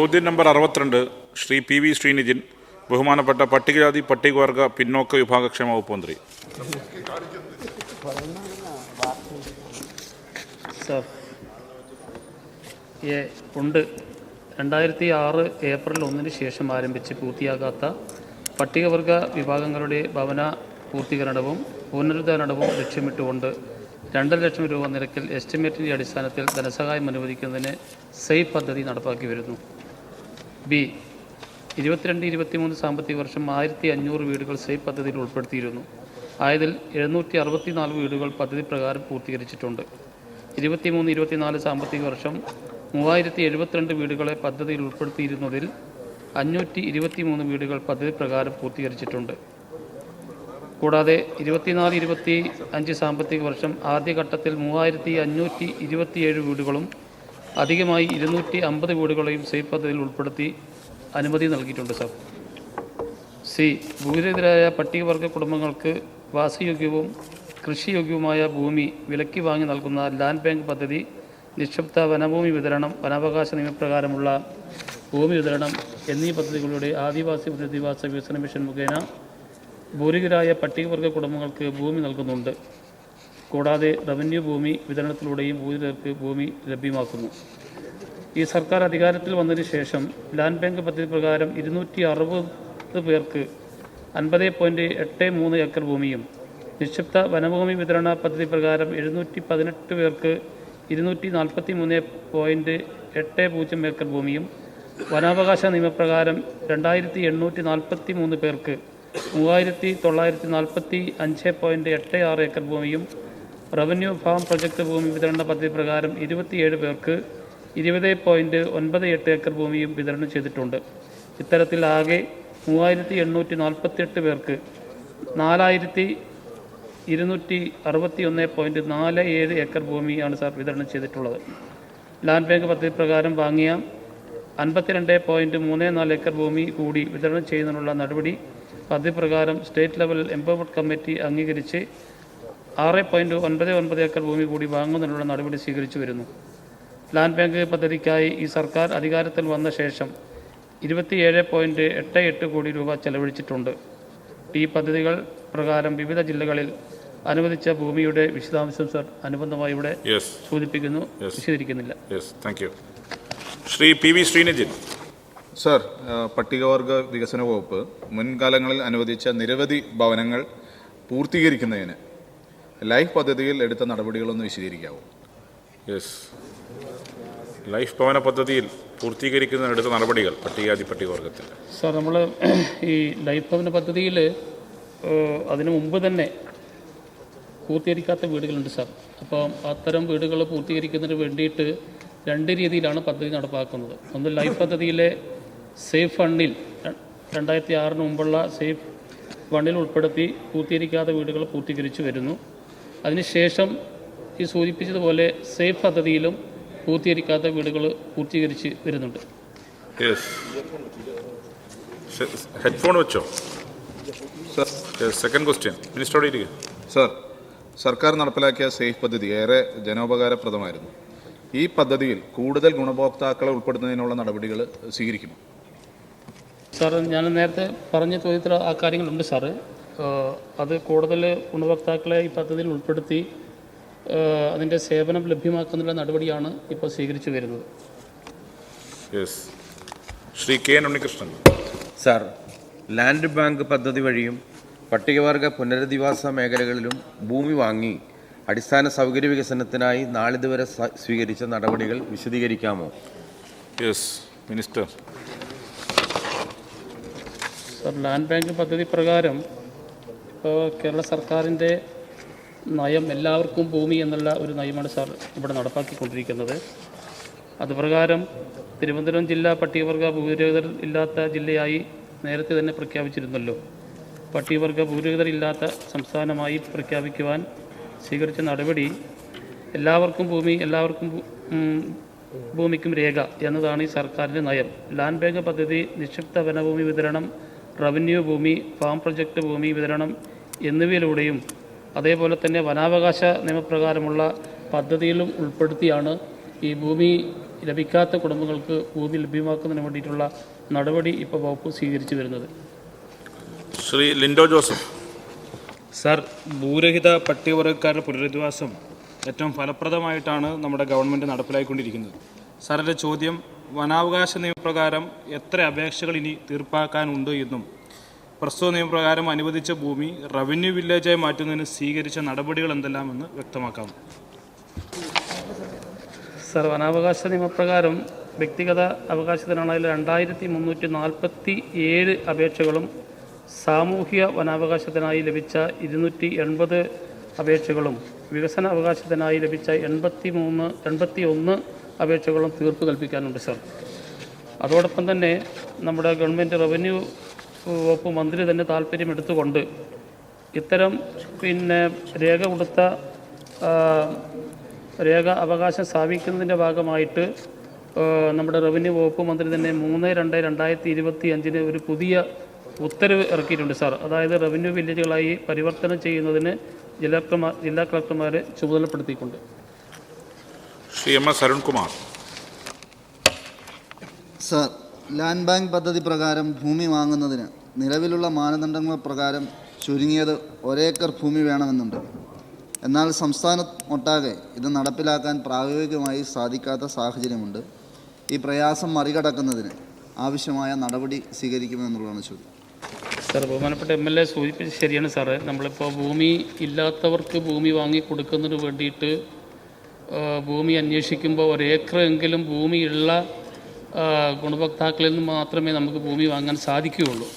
ചോദ്യം നമ്പർ അറുപത്തിരണ്ട് Shri P V Sreenijin ബഹുമാനപ്പെട്ട പട്ടികജാതി പട്ടികവർഗ പിന്നോക്ക വിഭാഗക്ഷേമ വകുപ്പ് മന്ത്രി. ഉണ്ട്. രണ്ടായിരത്തി ആറ് ഏപ്രിൽ ഒന്നിന് ശേഷം ആരംഭിച്ച് പൂർത്തിയാകാത്ത പട്ടികവർഗ വിഭാഗങ്ങളുടെ ഭവന പൂർത്തീകരണവും പുനരുദ്ധാരണവും ലക്ഷ്യമിട്ടുകൊണ്ട് രണ്ടര ലക്ഷം രൂപ നിരക്കിൽ എസ്റ്റിമേറ്റിന്റെ അടിസ്ഥാനത്തിൽ ധനസഹായം അനുവദിക്കുന്നതിന് സേഫ് പദ്ധതി നടപ്പാക്കി വരുന്നു. ബി. ഇരുപത്തിരണ്ട് ഇരുപത്തിമൂന്ന് സാമ്പത്തിക വർഷം ആയിരത്തി അഞ്ഞൂറ് വീടുകൾ സേഫ് പദ്ധതിയിൽ ഉൾപ്പെടുത്തിയിരുന്നു. ആയതിൽ എഴുന്നൂറ്റി അറുപത്തിനാല് വീടുകൾ പദ്ധതി പ്രകാരം പൂർത്തീകരിച്ചിട്ടുണ്ട്. ഇരുപത്തിമൂന്ന് ഇരുപത്തിനാല് സാമ്പത്തിക വർഷം മൂവായിരത്തി എഴുപത്തിരണ്ട് വീടുകളെ പദ്ധതിയിൽ ഉൾപ്പെടുത്തിയിരുന്നതിൽ അഞ്ഞൂറ്റി ഇരുപത്തിമൂന്ന് വീടുകൾ പദ്ധതി പ്രകാരം പൂർത്തീകരിച്ചിട്ടുണ്ട്. കൂടാതെ ഇരുപത്തിനാല് ഇരുപത്തി അഞ്ച് സാമ്പത്തിക വർഷം ആദ്യഘട്ടത്തിൽ മൂവായിരത്തി അഞ്ഞൂറ്റി ഇരുപത്തിയേഴ് വീടുകളും അധികമായി ഇരുന്നൂറ്റി അമ്പത് വീടുകളെയും സേഫ് പദ്ധതിയിൽ ഉൾപ്പെടുത്തി അനുമതി നൽകിയിട്ടുണ്ട് സർ. സി ഭൂരഹിതരായ പട്ടികവർഗ കുടുംബങ്ങൾക്ക് വാസയോഗ്യവും കൃഷിയോഗ്യവുമായ ഭൂമി വിലയ്ക്ക് വാങ്ങി നൽകുന്ന ലാൻഡ് ബാങ്ക് പദ്ധതി നിക്ഷിപ്ത വനഭൂമി വിതരണം വനാവകാശ നിയമപ്രകാരമുള്ള ഭൂമി വിതരണം എന്നീ പദ്ധതികളുടെ ആദിവാസി പുനരധിവാസ വികസന മിഷൻ മുഖേന ഭൂരികരായ പട്ടികവർഗ കുടുംബങ്ങൾക്ക് ഭൂമി നൽകുന്നുണ്ട്. കൂടാതെ റവന്യൂ ഭൂമി വിതരണത്തിലൂടെയും ഭൂരിതർക്ക് ഭൂമി ലഭ്യമാക്കുന്നു. ഈ സർക്കാർ അധികാരത്തിൽ വന്നതിന് ശേഷം ലാൻഡ് ബാങ്ക് പദ്ധതി പ്രകാരം ഇരുന്നൂറ്റി അറുപത് പേർക്ക് അൻപത് പോയിന്റ് എട്ട് മൂന്ന് ഏക്കർ ഭൂമിയും നിക്ഷിപ്ത വനഭൂമി വിതരണ പദ്ധതി പ്രകാരം എഴുന്നൂറ്റി പതിനെട്ട് പേർക്ക് ഇരുന്നൂറ്റി നാൽപ്പത്തി മൂന്ന് പോയിന്റ് എട്ട് പൂജ്യം ഏക്കർ ഭൂമിയും വനാവകാശ നിയമപ്രകാരം രണ്ടായിരത്തി എണ്ണൂറ്റി നാൽപ്പത്തി മൂന്ന് പേർക്ക് മൂവായിരത്തി തൊള്ളായിരത്തി നാൽപ്പത്തി അഞ്ച് പോയിന്റ് എട്ട് ആറ് ഏക്കർ ഭൂമിയും റവന്യൂ ഫാം പ്രൊജക്ട് ഭൂമി വിതരണ പദ്ധതി പ്രകാരം ഇരുപത്തിയേഴ് പേർക്ക് ഇരുപത് പോയിന്റ് ഒൻപത് എട്ട് ഏക്കർ ഭൂമിയും വിതരണം ചെയ്തിട്ടുണ്ട്. ഇത്തരത്തിൽ ആകെ മൂവായിരത്തി എണ്ണൂറ്റി നാൽപ്പത്തിയെട്ട് പേർക്ക് നാലായിരത്തി ഇരുന്നൂറ്റി അറുപത്തി ഒന്ന് പോയിന്റ് നാല് ഏഴ് ഏക്കർ ഭൂമിയാണ് സാർ വിതരണം ചെയ്തിട്ടുള്ളത്. ലാൻഡ് ബാങ്ക് പദ്ധതി പ്രകാരം വാങ്ങിയ അൻപത്തിരണ്ട് പോയിന്റ് മൂന്ന് നാല് ഏക്കർ ഭൂമി കൂടി വിതരണം ചെയ്യുന്നതിനുള്ള നടപടി പദ്ധതി പ്രകാരം സ്റ്റേറ്റ് ലെവൽ എംപവർമെന്റ് കമ്മിറ്റി അംഗീകരിച്ച് ആറ് പോയിന്റ് ഒൻപത് ഒൻപത് ഏക്കർ ഭൂമി കൂടി വാങ്ങുന്നതിനുള്ള നടപടി സ്വീകരിച്ചു വരുന്നു. ലാൻഡ് ബാങ്ക് പദ്ധതിക്കായി ഈ സർക്കാർ അധികാരത്തിൽ വന്ന ശേഷം ഇരുപത്തിയേഴ് പോയിന്റ് എട്ട് എട്ട് കോടി രൂപ ചെലവഴിച്ചിട്ടുണ്ട്. ഈ പദ്ധതികൾ പ്രകാരം വിവിധ ജില്ലകളിൽ അനുവദിച്ച ഭൂമിയുടെ വിശദാംശം സർ അനുബന്ധമായി ഇവിടെ സൂചിപ്പിക്കുന്നു. വിശദീകരിക്കുന്നില്ല. Shri P V Sreenajin. Sir പട്ടികവർഗ വികസന വകുപ്പ് മുൻകാലങ്ങളിൽ അനുവദിച്ച നിരവധി ഭവനങ്ങൾ പൂർത്തീകരിക്കുന്നതിന് ലൈഫ് പദ്ധതിയിൽ എടുത്ത നടപടികളൊന്ന് വിശദീകരിക്കാവോ? യെസ് ലൈഫ് ഭവന പദ്ധതിയിൽ പൂർത്തീകരിക്കുന്ന എടുത്ത നടപടികൾ പട്ടികജാതി പട്ടികവർഗത്തിൽ സാർ നമ്മൾ ഈ ലൈഫ് ഭവന പദ്ധതിയിൽ അതിനു മുമ്പ് തന്നെ പൂർത്തീകരിക്കാത്ത വീടുകളുണ്ട് സാർ. അപ്പോൾ അത്തരം വീടുകൾ പൂർത്തീകരിക്കുന്നതിന് വേണ്ടിയിട്ട് രണ്ട് രീതിയിലാണ് പദ്ധതി നടപ്പാക്കുന്നത്. ഒന്ന് ലൈഫ് പദ്ധതിയിലെ സേഫ് ഫണ്ണിൽ രണ്ടായിരത്തി ആറിന് മുമ്പുള്ള സേഫ് ഫണ്ണിൽ ഉൾപ്പെടുത്തി പൂർത്തീകരിക്കാത്ത വീടുകൾ പൂർത്തീകരിച്ചു വരുന്നു. അതിനുശേഷം ഈ സൂചിപ്പിച്ചതുപോലെ സേഫ് പദ്ധതിയിലും പൂർത്തീകരിക്കാത്ത വീടുകൾ പൂർത്തീകരിച്ച് വരുന്നുണ്ട്. യെസ് ഹെഡ്ഫോൺ വെച്ചോ? സർ സെക്കൻഡ് ക്വസ്റ്റ്യൻ മിനിസ്റ്ററോട് ഇരിക്കുക സർ സർക്കാർ നടപ്പിലാക്കിയ സേഫ് പദ്ധതി ഏറെ ജനോപകാരപ്രദമായിരുന്നു. ഈ പദ്ധതിയിൽ കൂടുതൽ ഗുണഭോക്താക്കളെ ഉൾപ്പെടുത്തുന്നതിനുള്ള നടപടികൾ സ്വീകരിക്കുമോ? സാർ ഞാൻ നേരത്തെ പറഞ്ഞ ചോദ്യത്തിൽ ആ കാര്യങ്ങളുണ്ട് സാറ് അത് കൂടുതൽ ഗുണഭോക്താക്കളെ ഈ പദ്ധതിയിൽ ഉൾപ്പെടുത്തി അതിന്റെ സേവനം ലഭ്യമാക്കുന്നതിനുള്ള നടപടിയാണ് ഇപ്പോൾ സ്വീകരിച്ചു വരുന്നത്. Yes Shri K N Unnikrishnan. Sir land bank പദ്ധതി വഴിയും പട്ടികവർഗ പുനരധിവാസ മേഖലകളിലും ഭൂമി വാങ്ങി അടിസ്ഥാന സൗകര്യ വികസനത്തിനായി നാളിതുവരെ സ്വീകരിച്ച നടപടികൾ വിശദീകരിക്കാമോ? Yes minister sir land bank പദ്ധതി പ്രകാരം ഇപ്പോൾ കേരള സർക്കാരിന്റെ നയം എല്ലാവർക്കും ഭൂമി എന്നുള്ള ഒരു നയമാണ് സാർ ഇവിടെ നടപ്പാക്കിക്കൊണ്ടിരിക്കുന്നത്. അതുപ്രകാരം തിരുവനന്തപുരം ജില്ല പട്ടികവർഗ ഭൂരഹിതർ ഇല്ലാത്ത ജില്ലയായി നേരത്തെ തന്നെ പ്രഖ്യാപിച്ചിരുന്നല്ലോ. പട്ടികവർഗ ഭൂരഹിതർ ഇല്ലാത്ത സംസ്ഥാനമായി പ്രഖ്യാപിക്കുവാൻ സ്വീകരിച്ച നടപടി എല്ലാവർക്കും ഭൂമി എല്ലാവർക്കും ഭൂമിക്കും രേഖ എന്നതാണ് ഈ സർക്കാരിന്റെ നയം. ലാൻഡ് ബാങ്ക് പദ്ധതി നിക്ഷിപ്ത വനഭൂമി വിതരണം റവന്യൂ ഭൂമി ഫാം പ്രൊജക്റ്റ് ഭൂമി വിതരണം എന്നിവയിലൂടെയും അതേപോലെ തന്നെ വനാവകാശ നിയമപ്രകാരമുള്ള പദ്ധതിയിലും ഉൾപ്പെടുത്തിയാണ് ഈ ഭൂമി ലഭിക്കാത്ത കുടുംബങ്ങൾക്ക് ഭൂമി ലഭ്യമാക്കുന്നതിന് വേണ്ടിയിട്ടുള്ള നടപടി ഇപ്പോൾ വകുപ്പ് സ്വീകരിച്ചു വരുന്നത്. ശ്രീ ലിൻഡോ ജോസഫ്. സാർ ഭൂരഹിത പട്ടികവർഗക്കാരുടെ പുനരധിവാസം ഏറ്റവും ഫലപ്രദമായിട്ടാണ് നമ്മുടെ ഗവൺമെന്റ് നടപ്പിലായിക്കൊണ്ടിരിക്കുന്നത്. സാറിന്റെ ചോദ്യം വനാവകാശ നിയമപ്രകാരം എത്ര അപേക്ഷകൾ ഇനി തീർപ്പാക്കാനുണ്ട് എന്നും പ്രസ്തുത നിയമപ്രകാരം അനുവദിച്ച ഭൂമി റവന്യൂ വില്ലേജായി മാറ്റുന്നതിന് സ്വീകരിച്ച നടപടികൾ എന്തെല്ലാമെന്ന് വ്യക്തമാക്കാം. സർ വനാവകാശ നിയമപ്രകാരം വ്യക്തിഗത അവകാശത്തിനാണെങ്കിൽ രണ്ടായിരത്തി മുന്നൂറ്റി നാൽപ്പത്തി ഏഴ് അപേക്ഷകളും സാമൂഹിക വനാവകാശത്തിനായി ലഭിച്ച ഇരുന്നൂറ്റി എൺപത് അപേക്ഷകളും വികസന അവകാശത്തിനായി ലഭിച്ച എൺപത്തി മൂന്ന് എൺപത്തി ഒന്ന് അപേക്ഷകളും തീർപ്പ് കൽപ്പിക്കാനുണ്ട് സർ. അതോടൊപ്പം തന്നെ നമ്മുടെ ഗവൺമെന്റ് റവന്യൂ വകുപ്പ് മന്ത്രി തന്നെ താല്പര്യമെടുത്തുകൊണ്ട് ഇത്തരം പിന്നെ രേഖ കൊടുത്ത രേഖ അവകാശം സ്ഥാപിക്കുന്നതിന്റെ ഭാഗമായിട്ട് നമ്മുടെ റവന്യൂ വകുപ്പ് മന്ത്രി തന്നെ മൂന്ന് രണ്ട് രണ്ടായിരത്തി ഇരുപത്തി അഞ്ചിന് ഒരു പുതിയ ഉത്തരവ് ഇറക്കിയിട്ടുണ്ട് സാർ. അതായത് റവന്യൂ വില്ലേജുകളായി പരിവർത്തനം ചെയ്യുന്നതിന് ജില്ലാ കളക്ടർമാർ ജില്ലാ കളക്ടർമാരെ ചുമതലപ്പെടുത്തിയിട്ടുണ്ട്. Shri M S Arunkumar. Sir land bank പദ്ധതി പ്രകാരം ഭൂമി വാങ്ങുന്നതിന് നിലവിലുള്ള മാനദണ്ഡങ്ങൾ പ്രകാരം ചുരുങ്ങിയത് ഒരേക്കർ ഭൂമി വേണമെന്നുണ്ട്. എന്നാൽ സംസ്ഥാനമൊട്ടാകെ ഇത് നടപ്പിലാക്കാൻ പ്രായോഗികമായി സാധിക്കാത്ത സാഹചര്യമുണ്ട്. ഈ പ്രയാസം മറികടക്കുന്നതിന് ആവശ്യമായ നടപടി സ്വീകരിക്കുമെന്നുള്ളതാണ് ചോദ്യം. സാർ ബഹുമാനപ്പെട്ട എം എൽ എ സൂചിപ്പിച്ചത് ശരിയാണ് സാറേ. നമ്മളിപ്പോൾ ഭൂമി ഇല്ലാത്തവർക്ക് ഭൂമി വാങ്ങി കൊടുക്കുന്നതിന് വേണ്ടിയിട്ട് ഭൂമി അന്വേഷിക്കുമ്പോൾ ഒരേക്കറെങ്കിലും ഭൂമിയുള്ള ആ, ഗുണഭോക്താക്കളിൽ നിന്ന് മാത്രമേ നമുക്ക് ഭൂമി വാങ്ങാൻ സാധിക്കുകയുള്ളൂ.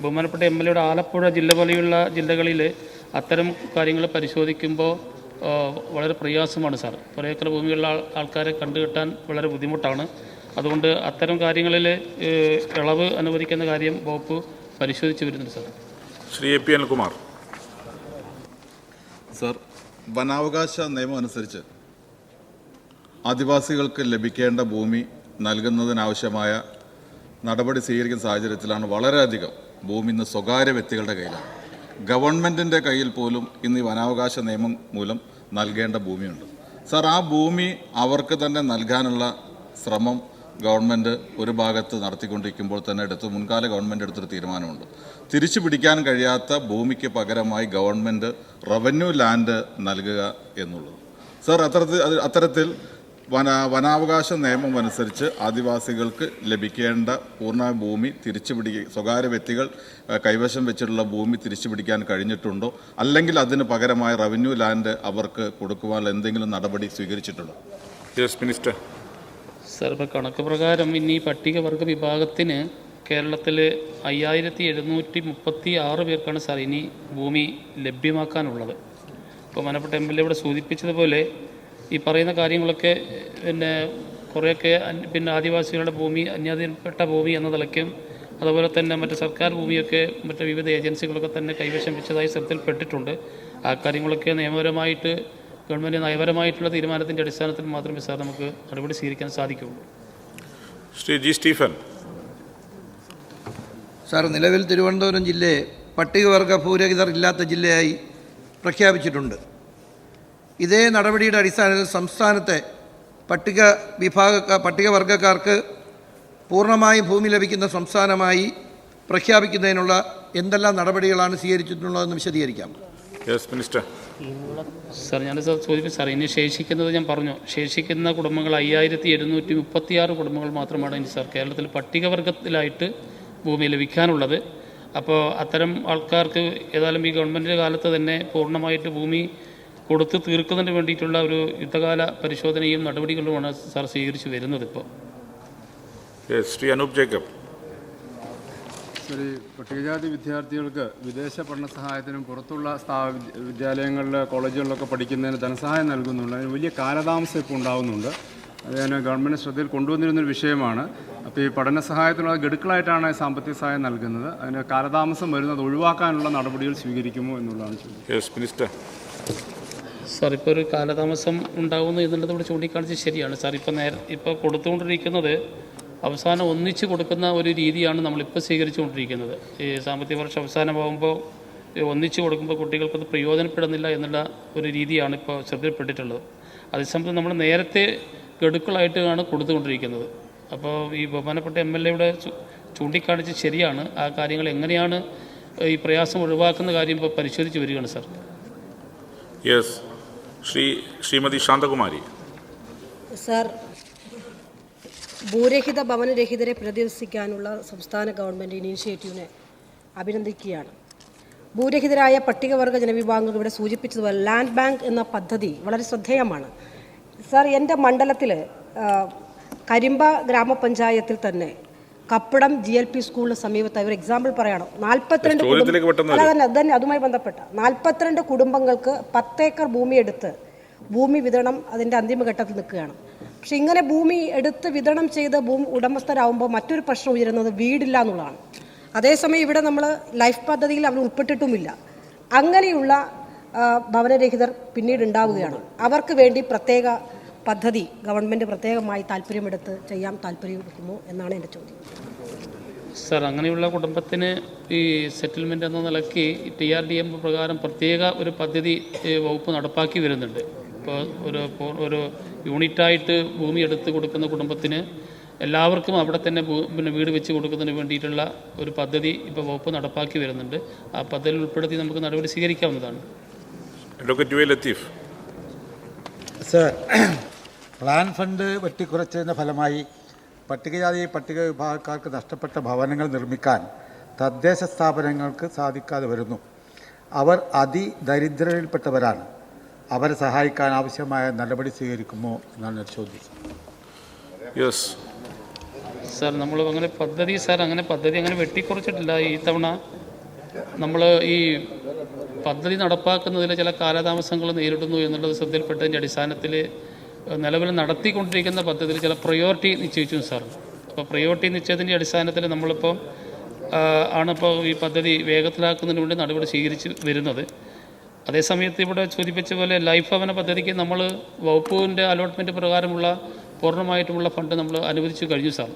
ബഹുമാനപ്പെട്ട എം എൽ എയുടെ ആലപ്പുഴ ജില്ല പോലെയുള്ള ജില്ലകളിൽ അത്തരം കാര്യങ്ങൾ പരിശോധിക്കുമ്പോൾ വളരെ പ്രയാസമാണ് സാർ. ഒരേക്കർ ഭൂമിയുള്ള ആൾ- ആൾക്കാരെ കണ്ടുകിട്ടാൻ വളരെ ബുദ്ധിമുട്ടാണ്. അതുകൊണ്ട് അത്തരം കാര്യങ്ങളിൽ ഇളവ് അനുവദിക്കുന്ന കാര്യം വകുപ്പ് പരിശോധിച്ച് വരുന്നുണ്ട് sir. Shri A P Anilkumar. Sir വനാവകാശ നിയമം അനുസരിച്ച് ആദിവാസികൾക്ക് ലഭിക്കേണ്ട ഭൂമി നൽകുന്നതിനാവശ്യമായ നടപടി സ്വീകരിക്കുന്ന സാഹചര്യത്തിലാണ് വളരെയധികം ഭൂമി ഇന്ന് സ്വകാര്യ വ്യക്തികളുടെ കയ്യിലാണ്. ഗവൺമെന്റിന്റെ കയ്യിൽ പോലും ഇന്ന് ഈ വനാവകാശ നിയമം മൂലം നൽകേണ്ട ഭൂമിയുണ്ട്. സാർ ആ ഭൂമി അവർക്ക് തന്നെ നൽകാനുള്ള ശ്രമം ഗവൺമെന്റ് ഒരു ഭാഗത്ത് നടത്തിക്കൊണ്ടിരിക്കുമ്പോൾ തന്നെ എടുത്ത്. മുൻകാല ഗവൺമെന്റ് എടുത്തൊരു തീരുമാനമുണ്ട്. തിരിച്ചു പിടിക്കാൻ കഴിയാത്ത ഭൂമിക്ക് പകരമായി ഗവൺമെന്റ് റവന്യൂ ലാൻഡ് നൽകുക എന്നുള്ളത്. സാർ അത്തരത്തിൽ അത് അത്തരത്തിൽ വന വനാവകാശ നിയമം അനുസരിച്ച് ആദിവാസികൾക്ക് ലഭിക്കേണ്ട പൂർണ ഭൂമി തിരിച്ചു പിടിക്കുക സ്വകാര്യ വ്യക്തികൾ കൈവശം വെച്ചിട്ടുള്ള ഭൂമി തിരിച്ചു പിടിക്കാൻ കഴിഞ്ഞിട്ടുണ്ടോ? അല്ലെങ്കിൽ അതിന് പകരമായി റവന്യൂ ലാൻഡ് അവർക്ക് കൊടുക്കുവാനുള്ള എന്തെങ്കിലും നടപടി സ്വീകരിച്ചിട്ടുണ്ടോ? യെസ് മിനിസ്റ്റർ സർ ഇപ്പോൾ കണക്ക് പ്രകാരം ഇനി പട്ടികവർഗ വിഭാഗത്തിന് കേരളത്തിൽ അയ്യായിരത്തി എഴുന്നൂറ്റി മുപ്പത്തി ആറ് പേർക്കാണ് സാർ ഇനി ഭൂമി ലഭ്യമാക്കാനുള്ളത്. ഇപ്പോൾ മനപ്പെട്ട എം എൽ എ ഇവിടെ സൂചിപ്പിച്ചതുപോലെ ഈ പറയുന്ന കാര്യങ്ങളൊക്കെ പിന്നെ കുറേയൊക്കെ പിന്നെ ആദിവാസികളുടെ ഭൂമി അന്യാധീനപ്പെട്ട ഭൂമി എന്ന നിലയ്ക്കും അതുപോലെ തന്നെ മറ്റ് സർക്കാർ ഭൂമിയൊക്കെ മറ്റ് വിവിധ ഏജൻസികളൊക്കെ തന്നെ കൈവശം വെച്ചതായി ശ്രദ്ധയിൽപ്പെട്ടിട്ടുണ്ട് ആ കാര്യങ്ങളൊക്കെ നിയമപരമായിട്ട് ഗവൺമെന്റ് നയപരമായിട്ടുള്ള തീരുമാനത്തിന്റെ അടിസ്ഥാനത്തിൽ മാത്രമേ സാർ നമുക്ക് നടപടി സ്വീകരിക്കാൻ സാധിക്കുകയുള്ളൂ. Shri G Stephen. സാർ നിലവിൽ തിരുവനന്തപുരം ജില്ലയെ പട്ടികവർഗ ഭൂരഹിതർ ഇല്ലാത്ത ജില്ലയായി പ്രഖ്യാപിച്ചിട്ടുണ്ട്. ഇതേ നടപടിയുടെ അടിസ്ഥാനത്തിൽ സംസ്ഥാനത്തെ പട്ടിക വിഭാഗ പട്ടികവർഗക്കാർക്ക് പൂർണമായി ഭൂമി ലഭിക്കുന്ന സംസ്ഥാനമായി പ്രഖ്യാപിക്കുന്നതിനുള്ള എന്തെല്ലാം നടപടികളാണ് സ്വീകരിച്ചിട്ടുള്ളതെന്ന് വിശദീകരിക്കാം. യെസ് മിനിസ്റ്റർ സാർ ഞാൻ സാർ സൂചിപ്പിച്ചു സാർ ഇനി ശേഷിക്കുന്നത് ഞാൻ പറഞ്ഞു. ശേഷിക്കുന്ന കുടുംബങ്ങൾ അയ്യായിരത്തി എഴുന്നൂറ്റി മുപ്പത്തിയാറ് കുടുംബങ്ങൾ മാത്രമാണ് ഇനി സാർ കേരളത്തിൽ പട്ടികവർഗത്തിലായിട്ട് ഭൂമി ലഭിക്കാനുള്ളത്. അപ്പോൾ അത്തരം ആൾക്കാർക്ക് ഏതായാലും ഈ ഗവൺമെന്റിന്റെ കാലത്ത് തന്നെ പൂർണമായിട്ട് ഭൂമി കൊടുത്ത് തീർക്കുന്നതിന് വേണ്ടിയിട്ടുള്ള ഒരു യുദ്ധകാല പരിശോധനയും നടപടികളുമാണ് സാർ സ്വീകരിച്ചു വരുന്നത് ഇപ്പോൾ. ശ്രീ അനൂപ് ജേക്കബ് ശരി പട്ടികജാതി വിദ്യാർത്ഥികൾക്ക് വിദേശ പഠന സഹായത്തിനും പുറത്തുള്ള സ്ഥാപ വിദ്യാലയങ്ങളിൽ കോളേജുകളിലൊക്കെ പഠിക്കുന്നതിന് ധനസഹായം നൽകുന്നുണ്ട്. അതിന് വലിയ കാലതാമസം ഇപ്പോൾ ഉണ്ടാകുന്നുണ്ട് അത് ഞാൻ ഗവൺമെന്റ് ശ്രദ്ധയിൽ കൊണ്ടുവന്നിരുന്നൊരു വിഷയമാണ്. അപ്പോൾ ഈ പഠന സഹായത്തിനുള്ള ഗഡുക്കളായിട്ടാണ് സാമ്പത്തിക സഹായം നൽകുന്നത്. അതിന് കാലതാമസം വരുന്നത് ഒഴിവാക്കാനുള്ള നടപടികൾ സ്വീകരിക്കുമോ എന്നുള്ളതാണ് ചോദ്യം. മിനിസ്റ്റർ സാർ ഇപ്പോൾ ഒരു കാലതാമസം ഉണ്ടാകുന്നു എന്നുള്ളത് ഇവിടെ ചൂണ്ടിക്കാണിച്ച് ശരിയാണ്. സാർ ഇപ്പോൾ നേരെ ഇപ്പോൾ കൊടുത്തുകൊണ്ടിരിക്കുന്നത് അവസാനം ഒന്നിച്ച് കൊടുക്കുന്ന ഒരു രീതിയാണ് നമ്മളിപ്പോൾ സ്വീകരിച്ചുകൊണ്ടിരിക്കുന്നത്. ഈ സാമ്പത്തിക വർഷം അവസാനമാകുമ്പോൾ ഒന്നിച്ച് കൊടുക്കുമ്പോൾ കുട്ടികൾക്കത് പ്രയോജനപ്പെടുന്നില്ല എന്നുള്ള ഒരു രീതിയാണ് ഇപ്പോൾ ശ്രദ്ധയിൽപ്പെട്ടിട്ടുള്ളത്. അതേസമയത്ത് നമ്മൾ നേരത്തെ ഗഡുക്കളായിട്ടാണ് കൊടുത്തുകൊണ്ടിരിക്കുന്നത്. അപ്പോൾ ഈ ബഹുമാനപ്പെട്ട എം എൽ എയുടെ ചൂണ്ടിക്കാണിച്ച് ശരിയാണ്. ആ കാര്യങ്ങൾ എങ്ങനെയാണ് ഈ പ്രയാസം ഒഴിവാക്കുന്ന കാര്യം ഇപ്പോൾ പരിശോധിച്ച് വരികയാണ് sir. Yes Shri Shrimati Shanthakumari. Sir ഭൂരഹിത ഭവനരഹിതരെ പ്രതിവസിക്കാനുള്ള സംസ്ഥാന ഗവൺമെന്റ് ഇനീഷ്യേറ്റീവിനെ അഭിനന്ദിക്കുകയാണ്. ഭൂരഹിതരായ പട്ടികവർഗ ജനവിഭാഗങ്ങൾ ഇവിടെ സൂചിപ്പിച്ചതുപോലെ ലാൻഡ് ബാങ്ക് എന്ന പദ്ധതി വളരെ ശ്രദ്ധേയമാണ്. സാർ എന്റെ മണ്ഡലത്തിൽ കരിമ്പ ഗ്രാമപഞ്ചായത്തിൽ തന്നെ കപ്പടം ജി എൽ പി സ്കൂളിന് സമീപത്ത്. ഒരു എക്സാമ്പിൾ പറയണം. നാൽപ്പത്തിരണ്ട് അല്ല തന്നെ തന്നെ അതുമായി ബന്ധപ്പെട്ട. നാൽപ്പത്തിരണ്ട് കുടുംബങ്ങൾക്ക് പത്തേക്കർ ഭൂമി എടുത്ത് ഭൂമി വിതരണം അതിന്റെ അന്തിമഘട്ടത്തിൽ നിൽക്കുകയാണ്. പക്ഷെ ഇങ്ങനെ ഭൂമി എടുത്ത് വിതരണം ചെയ്ത് ഭൂമി ഉടമസ്ഥരാകുമ്പോൾ മറ്റൊരു പ്രശ്നം ഉയരുന്നത് വീടില്ല എന്നുള്ളതാണ്. അതേസമയം ഇവിടെ നമ്മൾ ലൈഫ് പദ്ധതിയിൽ അവർ ഉൾപ്പെട്ടിട്ടുമില്ല. അങ്ങനെയുള്ള ഭവനരഹിതർ പിന്നീട് ഉണ്ടാവുകയാണ്. അവർക്ക് വേണ്ടി പ്രത്യേക പദ്ധതി ഗവൺമെന്റ് പ്രത്യേകമായി താല്പര്യമെടുത്ത് ചെയ്യാൻ താല്പര്യമെടുക്കുമോ എന്നാണ് എന്റെ ചോദ്യം. സർ അങ്ങനെയുള്ള കുടുംബത്തിന് ഈ സെറ്റിൽമെന്റ് എന്ന നിലയ്ക്ക് ടി ആർ ഡി എം പ്രകാരം പ്രത്യേക ഒരു പദ്ധതി വകുപ്പ് നടപ്പാക്കി വരുന്നുണ്ട്. ഇപ്പോൾ ഒരു ഒരു യൂണിറ്റായിട്ട് ഭൂമി എടുത്ത് കൊടുക്കുന്ന കുടുംബത്തിന് എല്ലാവർക്കും അവിടെ തന്നെ പിന്നെ വീട് വെച്ച് കൊടുക്കുന്നതിന് വേണ്ടിയിട്ടുള്ള ഒരു പദ്ധതി ഇപ്പോൾ വകുപ്പ് നടപ്പാക്കി വരുന്നുണ്ട്. ആ പദ്ധതിയിൽ ഉൾപ്പെടുത്തി നമുക്ക് നടപടി സ്വീകരിക്കാവുന്നതാണ്. ലത്തീഫ്. സർ പ്ലാൻ ഫണ്ട് വെട്ടിക്കുറച്ചതിന്റെ ഫലമായി പട്ടികജാതി പട്ടിക വിഭാഗക്കാർക്ക് നഷ്ടപ്പെട്ട ഭവനങ്ങൾ നിർമ്മിക്കാൻ തദ്ദേശ സ്ഥാപനങ്ങൾക്ക് സാധിക്കാതെ വരുന്നു. അവർ അതിദരിദ്രരിൽപ്പെട്ടവരാണ്. അവരെ സഹായിക്കാൻ ആവശ്യമായ നടപടി സ്വീകരിക്കുമോ എന്നാണ് ഞാൻ ചോദിച്ചത്. യെസ് സാർ നമ്മൾ അങ്ങനെ പദ്ധതി സാർ അങ്ങനെ പദ്ധതി അങ്ങനെ വെട്ടിക്കുറച്ചിട്ടില്ല. ഈ തവണ നമ്മൾ ഈ പദ്ധതി നടപ്പാക്കുന്നതിൽ ചില കാലതാമസങ്ങൾ നേരിടുന്നു എന്നുള്ളത് ശ്രദ്ധയിൽപ്പെട്ടതിന്റെ അടിസ്ഥാനത്തിൽ നിലവിൽ നടത്തിക്കൊണ്ടിരിക്കുന്ന പദ്ധതിയിൽ ചില പ്രയോറിറ്റി നിശ്ചയിച്ചു സാർ അപ്പോൾ പ്രയോറിറ്റി നിശ്ചയത്തിന്റെ അടിസ്ഥാനത്തിൽ നമ്മളിപ്പോൾ ആണിപ്പോൾ ഈ പദ്ധതി വേഗത്തിലാക്കുന്നതിന് വേണ്ടി നടപടി സ്വീകരിച്ച് വരുന്നത്. അതേസമയത്ത് ഇവിടെ സൂചിപ്പിച്ച പോലെ ലൈഫ് ഭവന പദ്ധതിക്ക് നമ്മൾ വകുപ്പിന്റെ അലോട്ട്മെന്റ് പ്രകാരമുള്ള പൂർണമായിട്ടുമുള്ള ഫണ്ട് നമ്മൾ അനുവദിച്ചു കഴിഞ്ഞു sir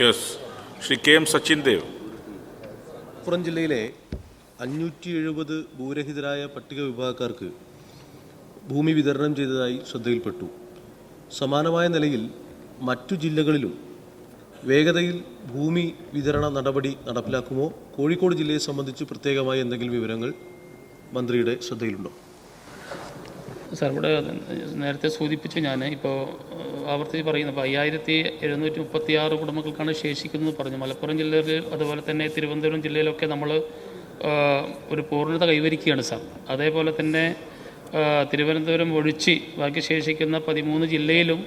yes Shri K M Sachin Dev. Malappuram ജില്ലയിലെ അഞ്ഞൂറ്റി എഴുപത് ഭൂരഹിതരായ പട്ടിക വിഭാഗക്കാർക്ക് ഭൂമി വിതരണം ചെയ്തതായി ശ്രദ്ധയിൽപ്പെട്ടു. സമാനമായ നിലയിൽ മറ്റു ജില്ലകളിലും വേഗതയിൽ ഭൂമി വിതരണ നടപടി നടപ്പിലാക്കുമോ? കോഴിക്കോട് ജില്ലയെ സംബന്ധിച്ച് പ്രത്യേകമായി എന്തെങ്കിലും വിവരങ്ങൾ മന്ത്രിയുടെ ശ്രദ്ധയിലുണ്ടോ? സാർ ഇവിടെ നേരത്തെ സൂചിപ്പിച്ചു ഞാൻ ഇപ്പോൾ ആവർത്തിച്ച് പറയുന്നത് അപ്പോൾ അയ്യായിരത്തി എഴുന്നൂറ്റി മുപ്പത്തി ആറ് കുടുംബങ്ങൾക്കാണ് ശേഷിക്കുന്നത് പറഞ്ഞു. മലപ്പുറം ജില്ലയിൽ അതുപോലെ തന്നെ തിരുവനന്തപുരം ജില്ലയിലൊക്കെ നമ്മൾ ഒരു പൂർണത കൈവരിക്കുകയാണ് സാർ. അതേപോലെ തന്നെ തിരുവനന്തപുരം ഒഴിച്ച് ബാക്കി ശേഷിക്കുന്ന പതിമൂന്ന് ജില്ലയിലും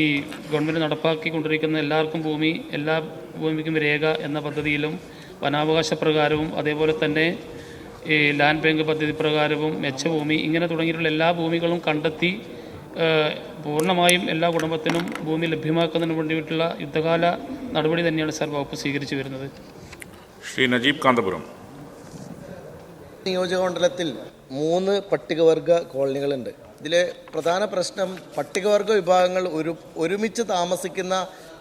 ഈ ഗവൺമെന്റ് നടപ്പാക്കിക്കൊണ്ടിരിക്കുന്ന എല്ലാവർക്കും ഭൂമി എല്ലാ ഭൂമിക്കും രേഖ എന്ന പദ്ധതിയിലും വനാവകാശ പ്രകാരവും അതേപോലെ തന്നെ ഈ ലാൻഡ് ബാങ്ക് പദ്ധതി പ്രകാരവും മെച്ചഭൂമി ഇങ്ങനെ തുടങ്ങിയിട്ടുള്ള എല്ലാ ഭൂമികളും കണ്ടെത്തി പൂർണമായും എല്ലാ കുടുംബത്തിനും ഭൂമി ലഭ്യമാക്കുന്നതിന് വേണ്ടിയിട്ടുള്ള യുദ്ധകാല നടപടി തന്നെയാണ് സാർ വകുപ്പ് സ്വീകരിച്ചു വരുന്നത്. ശ്രീ നജീബ് കാന്തപുരം. നിയോജകമണ്ഡലത്തിൽ മൂന്ന് പട്ടികവർഗ കോളനികളുണ്ട്. ഇതിലെ പ്രധാന പ്രശ്നം പട്ടികവർഗ വിഭാഗങ്ങൾ ഒരു ഒരുമിച്ച് താമസിക്കുന്ന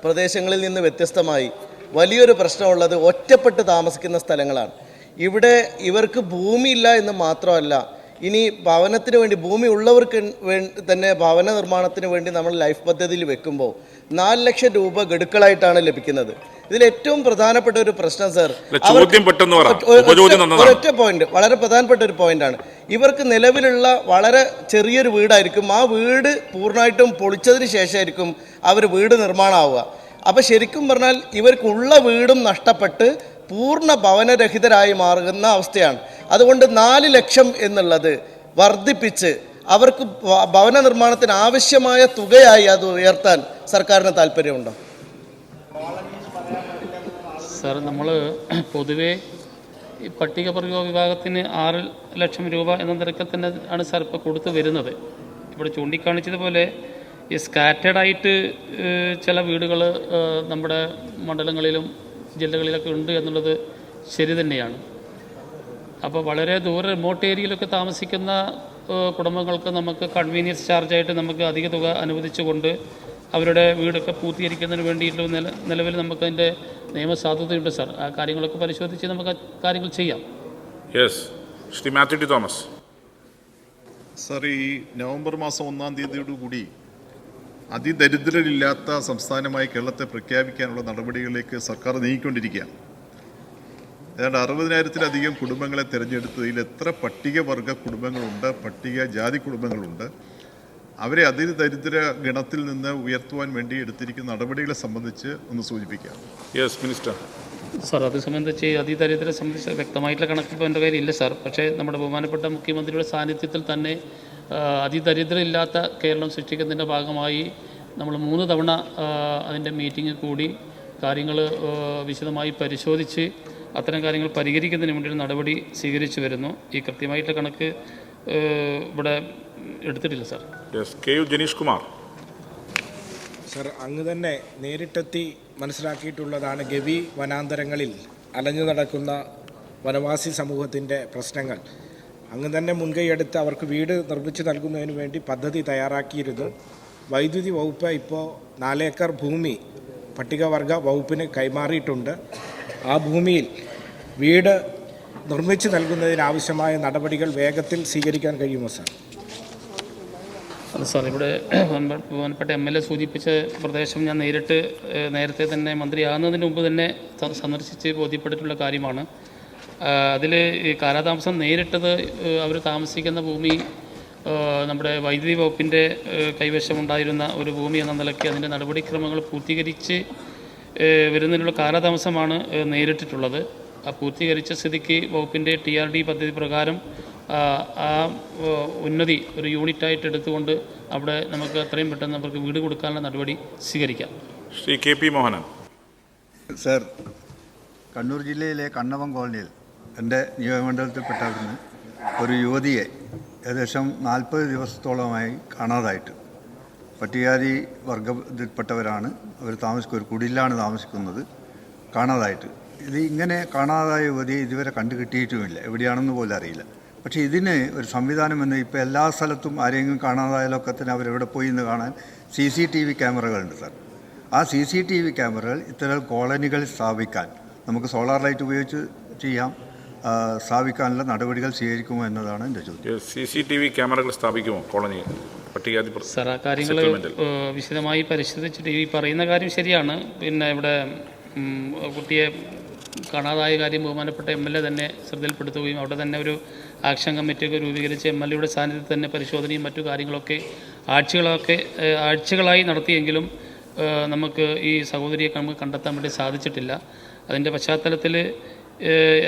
പ്രദേശങ്ങളിൽ നിന്ന് വ്യത്യസ്തമായി വലിയൊരു പ്രശ്നമുള്ളത് ഒറ്റപ്പെട്ട് താമസിക്കുന്ന സ്ഥലങ്ങളാണ്. ഇവിടെ ഇവർക്ക് ഭൂമിയില്ല എന്ന് മാത്രമല്ല ഇനി ഭവനത്തിന് വേണ്ടി ഭൂമി ഉള്ളവർക്ക് തന്നെ ഭവന നിർമ്മാണത്തിന് വേണ്ടി നമ്മൾ ലൈഫ് പദ്ധതിയിൽ വെക്കുമ്പോൾ നാല് ലക്ഷം രൂപ ഗഡുക്കളായിട്ടാണ് ലഭിക്കുന്നത്. ഇതിൽ ഏറ്റവും പ്രധാനപ്പെട്ട ഒരു പ്രശ്നം സർ. ഒരൊറ്റ പോയിന്റ് വളരെ പ്രധാനപ്പെട്ട ഒരു പോയിന്റാണ് ഇവർക്ക് നിലവിലുള്ള വളരെ ചെറിയൊരു വീടായിരിക്കും. ആ വീട് പൂർണമായിട്ടും പൊളിച്ചതിന് ശേഷമായിരിക്കും അവർ വീട് നിർമ്മാണമാവുക. അപ്പോൾ ശരിക്കും പറഞ്ഞാൽ ഇവർക്കുള്ള വീടും നഷ്ടപ്പെട്ട് പൂർണ ഭവനരഹിതരായി മാറുന്ന അവസ്ഥയാണ്. അതുകൊണ്ട് നാല് ലക്ഷം എന്നുള്ളത് വർദ്ധിപ്പിച്ച് അവർക്ക് ഭവന നിർമ്മാണത്തിന് ആവശ്യമായ തുകയായി അത് ഉയർത്താൻ സർക്കാരിന് താല്പര്യമുണ്ടോ? സാർ നമ്മൾ പൊതുവേ ഈ പട്ടികവർഗ വിഭാഗത്തിന് ആറ് ലക്ഷം രൂപ എന്ന നിരക്കിൽ തന്നെ ആണ് സാർ ഇപ്പോൾ കൊടുത്തു വരുന്നത്. ഇവിടെ ചൂണ്ടിക്കാണിച്ചതുപോലെ ഈ സ്കാറ്റേഡായിട്ട് ചില വീടുകൾ നമ്മുടെ മണ്ഡലങ്ങളിലും ജില്ലകളിലൊക്കെ ഉണ്ട് എന്നുള്ളത് ശരി തന്നെയാണ്. അപ്പോൾ വളരെ ദൂരെ റിമോട്ട് ഏരിയയിലൊക്കെ താമസിക്കുന്ന കുടുംബങ്ങൾക്ക് നമുക്ക് കൺവീനിയൻസ് ചാർജായിട്ട് നമുക്ക് അധിക തുക അനുവദിച്ചുകൊണ്ട് അവരുടെ വീടൊക്കെ പൂർത്തീകരിക്കുന്നതിന് വേണ്ടിയിട്ടുള്ള നില നിലവിൽ നമുക്കതിന്റെ നിയമസാധുതയുണ്ട് സാർ. ആ കാര്യങ്ങളൊക്കെ പരിശോധിച്ച് നമുക്ക് കാര്യങ്ങൾ ചെയ്യാം. Yes Shri Mathew T Thomas. Sir ഈ നവംബർ മാസം ഒന്നാം തീയതിയോടുകൂടി അതിദരിദ്രരില്ലാത്ത സംസ്ഥാനമായി കേരളത്തെ പ്രഖ്യാപിക്കാനുള്ള നടപടികളിലേക്ക് സർക്കാർ നീങ്ങിക്കൊണ്ടിരിക്കുകയാണ്. ഏതാണ്ട് അറുപതിനായിരത്തിലധികം കുടുംബങ്ങളെ തിരഞ്ഞെടുത്തതിൽ എത്ര പട്ടികവർഗ കുടുംബങ്ങളുണ്ട് പട്ടിക ജാതി കുടുംബങ്ങളുണ്ട് അവരെ അതിദരിദ്ര ഗണത്തിൽ നിന്ന് ഉയർത്തുവാൻ വേണ്ടി എടുത്തിരിക്കുന്ന നടപടികളെ സംബന്ധിച്ച് ഒന്ന് സൂചിപ്പിക്കാം. യെസ് മിനിസ്റ്റർ സാർ അത് സംബന്ധിച്ച് അതിദരിദ്രരെ സംബന്ധിച്ച് വ്യക്തമായിട്ടുള്ള കണക്കിപ്പോൾ എന്റെ കയ്യിൽ ഇല്ല സാർ പക്ഷേ നമ്മുടെ ബഹുമാനപ്പെട്ട മുഖ്യമന്ത്രിയുടെ സാന്നിധ്യത്തിൽ തന്നെ അതി ദരിദ്ര ഇല്ലാത്ത കേരളം സൃഷ്ടിക്കുന്നതിന്റെ ഭാഗമായി നമ്മൾ മൂന്ന് തവണ അതിന്റെ മീറ്റിംഗ് കൂടി കാര്യങ്ങൾ വിശദമായി പരിശോധിച്ച് അത്തരം കാര്യങ്ങൾ പരിഹരിക്കുന്നതിന് വേണ്ടി ഒരു നടപടി സ്വീകരിച്ചു വരുന്നു. ഈ കൃത്യമായിട്ടുള്ള കണക്ക് ഇവിടെ എടുത്തിട്ടില്ല sir. Yes K U Janeesh Kumar. Sir അങ്ങ് തന്നെ നേരിട്ടെത്തി മനസ്സിലാക്കിയിട്ടുള്ളതാണ് ഗവി വനാന്തരങ്ങളിൽ അലഞ്ഞു നടക്കുന്ന വനവാസി സമൂഹത്തിന്റെ പ്രശ്നങ്ങൾ. അങ്ങ് തന്നെ മുൻകൈയെടുത്ത് അവർക്ക് വീട് നിർമ്മിച്ചു നൽകുന്നതിന് വേണ്ടി പദ്ധതി തയ്യാറാക്കിയിരുന്നു. വൈദ്യുതി വകുപ്പ് ഇപ്പോൾ നാലേക്കർ ഭൂമി പട്ടികവർഗ വകുപ്പിന് കൈമാറിയിട്ടുണ്ട്. ആ ഭൂമിയിൽ വീട് നിർമ്മിച്ചു നൽകുന്നതിനാവശ്യമായ നടപടികൾ വേഗത്തിൽ സ്വീകരിക്കാൻ കഴിയുമോ സാർ? അതെ സാർ ഇവിടെ പ്രധാനപ്പെട്ട എം എൽ എ സൂചിപ്പിച്ച പ്രദേശം ഞാൻ നേരിട്ട് നേരത്തെ തന്നെ മന്ത്രിയാകുന്നതിന് മുമ്പ് തന്നെ സന്ദർശിച്ച് ബോധ്യപ്പെട്ടിട്ടുള്ള കാര്യമാണ്. അതിൽ ഈ കാലതാമസം നേരിട്ടത് അവർ താമസിക്കുന്ന ഭൂമി നമ്മുടെ വൈദ്യുതി വകുപ്പിന്റെ കൈവശമുണ്ടായിരുന്ന ഒരു ഭൂമി എന്ന നിലയ്ക്ക് അതിന്റെ നടപടിക്രമങ്ങൾ പൂർത്തീകരിച്ച് വരുന്നതിനുള്ള കാലതാമസമാണ് നേരിട്ടിട്ടുള്ളത്. പൂർത്തീകരിച്ച സ്ഥിതിക്ക് വകുപ്പിന്റെ ടി ആർ ഡി പദ്ധതി പ്രകാരം ആ, ഉന്നതി ഒരു യൂണിറ്റായിട്ട് എടുത്തുകൊണ്ട് അവിടെ നമുക്ക് എത്രയും പെട്ടെന്ന് അവർക്ക് വീട് കൊടുക്കാനുള്ള നടപടി സ്വീകരിക്കാം. Shri K P Mohanan. Sir Kannur ജില്ലയിലെ കണ്ണവം കോളനിയിൽ എന്റെ നിയോജകമണ്ഡലത്തിൽപ്പെട്ടവിടുന്ന് ഒരു യുവതിയെ ഏകദേശം നാൽപ്പത് ദിവസത്തോളമായി കാണാതായിട്ട്. പട്ടികാരി വർഗത്തിൽപ്പെട്ടവരാണ്. അവർ താമസിക്കുക ഒരു കുടിലാണ് താമസിക്കുന്നത്. കാണാതായിട്ട്. ഇത് ഇങ്ങനെ കാണാതായ ഒരു ഇതുവരെ കണ്ടു കിട്ടിയിട്ടുമില്ല എവിടെയാണെന്ന് പോലും അറിയില്ല. പക്ഷേ ഇതിന് ഒരു സംവിധാനം എന്ന് ഇപ്പോൾ എല്ലാ സ്ഥലത്തും ആരെങ്കിലും കാണാതായാലൊക്കെ തന്നെ അവരെവിടെ പോയി എന്ന് കാണാൻ സി സി ടി വി ക്യാമറകളുണ്ട് സാർ. ആ സി സി ടി വി ക്യാമറകൾ ഇത്തരം കോളനികൾ സ്ഥാപിക്കാൻ നമുക്ക് സോളാർ ലൈറ്റ് ഉപയോഗിച്ച് ചെയ്യാം. സ്ഥാപിക്കാനുള്ള നടപടികൾ സ്വീകരിക്കുമോ എന്നതാണ് എന്റെ ചോദ്യം. സി സി ടി വി ക്യാമറകൾ സ്ഥാപിക്കുമോ കോളനി സാർ ആ കാര്യങ്ങൾ വിശദമായി പരിശോധിച്ചിട്ട് ഈ പറയുന്ന കാര്യം ശരിയാണ്. പിന്നെ ഇവിടെ കുട്ടിയെ കാണാതായ കാര്യം ബഹുമാനപ്പെട്ട എം എൽ എ തന്നെ ശ്രദ്ധയിൽപ്പെടുത്തുകയും അവിടെ തന്നെ ഒരു ആക്ഷൻ കമ്മിറ്റിയൊക്കെ രൂപീകരിച്ച് എം എൽ എയുടെ സാന്നിധ്യത്തിൽ തന്നെ പരിശോധനയും മറ്റു കാര്യങ്ങളൊക്കെ ആഴ്ചകളൊക്കെ ആഴ്ചകളായി നടത്തിയെങ്കിലും നമുക്ക് ഈ സഹോദരിയെ നമുക്ക് കണ്ടെത്താൻ വേണ്ടി സാധിച്ചിട്ടില്ല. അതിന്റെ പശ്ചാത്തലത്തിൽ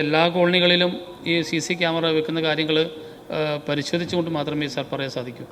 എല്ലാ കോളനികളിലും ഈ സി സി ക്യാമറ വെക്കുന്ന കാര്യങ്ങൾ പരിശോധിച്ചുകൊണ്ട് മാത്രമേ സാർ പറയാൻ സാധിക്കൂ.